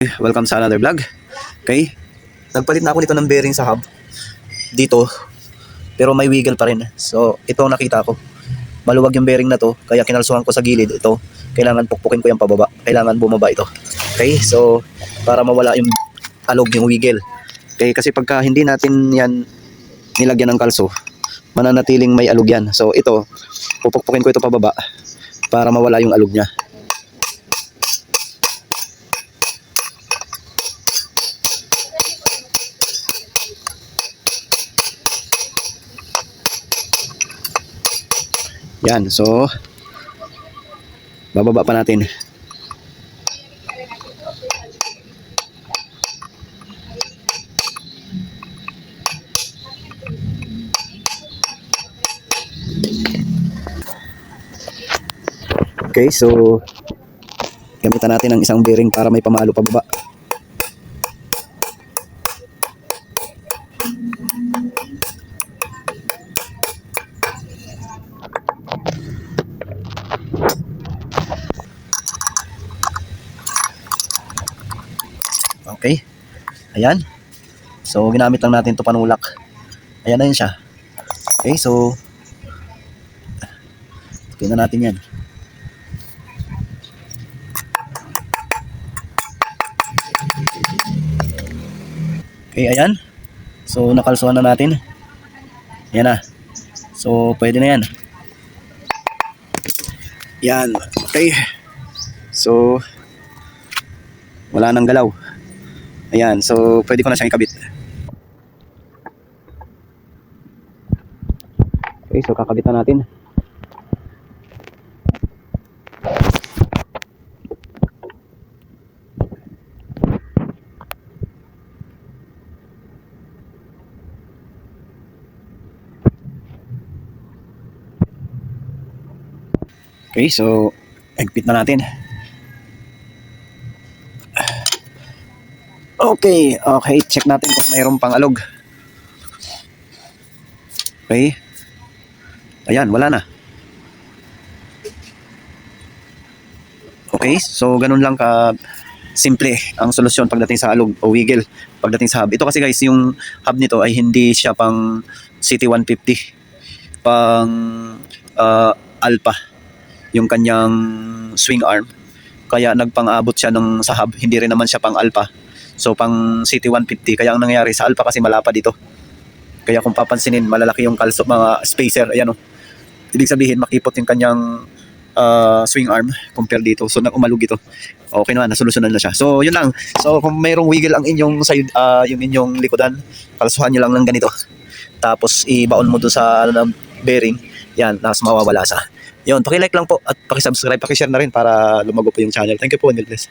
Welcome sa another vlog. Okay? Nagpalit na ako nito ng bearing sa hub. Dito. Pero may wiggle pa rin. So, ito ang nakita ko. Maluwag yung bearing na to. Kaya kinalsuhan ko sa gilid. Ito. Kailangan pukpukin ko yung pababa. Kailangan bumaba ito. Okay? So, para mawala yung alog yung wiggle. Okay? Kasi pagka hindi natin yan nilagyan ng kalso, mananatiling may alog yan. So, ito. Pupukpukin ko ito pababa para mawala yung alog niya. Yan, so bababa pa natin. Okay, so gamitan natin ng isang bearing para may pamalo pababa. Okay. Ayan. So, ginamit lang natin to panulak. Ayan na yun siya. Okay, so Tingnan natin yan. Okay, ayan. So, nakalsuhan na natin. Ayan na. So, pwede na yan. Yan. Okay. So, wala nang galaw. Ayan. So, pwede ko na siyang ikabit. Okay, so kakabitan natin. Okay, so higpit na natin. Okay, okay, check natin kung mayroon pang alog. Okay. Ayan, wala na. Okay, so ganun lang ka simple ang solusyon pagdating sa alog o wiggle pagdating sa hub. Ito kasi guys, yung hub nito ay hindi siya pang City 150, pang ah, Alpha yung kanyang swing arm. Kaya nagpang-abot siya ng sa hub, hindi rin naman siya pang alpha. So pang City 150, kaya ang nangyayari sa alpha kasi malapa dito. Kaya kung papansinin, malalaki yung kalso, mga spacer, ayan o. Ibig sabihin, makipot yung kanyang ah, swing arm compare dito. So nag-umalog ito. Okay naman, nasolusyonan na siya. So yun lang. So kung mayroong wiggle ang inyong side, ah, yung inyong likodan, kalsuhan nyo lang ng ganito. Tapos ibaon mo doon sa ano, ng bearing. Yan, tapos mawawala sa. Yun, paki-like lang po at paki-subscribe, paki-share na rin para lumago po yung channel. Thank you po, and bless.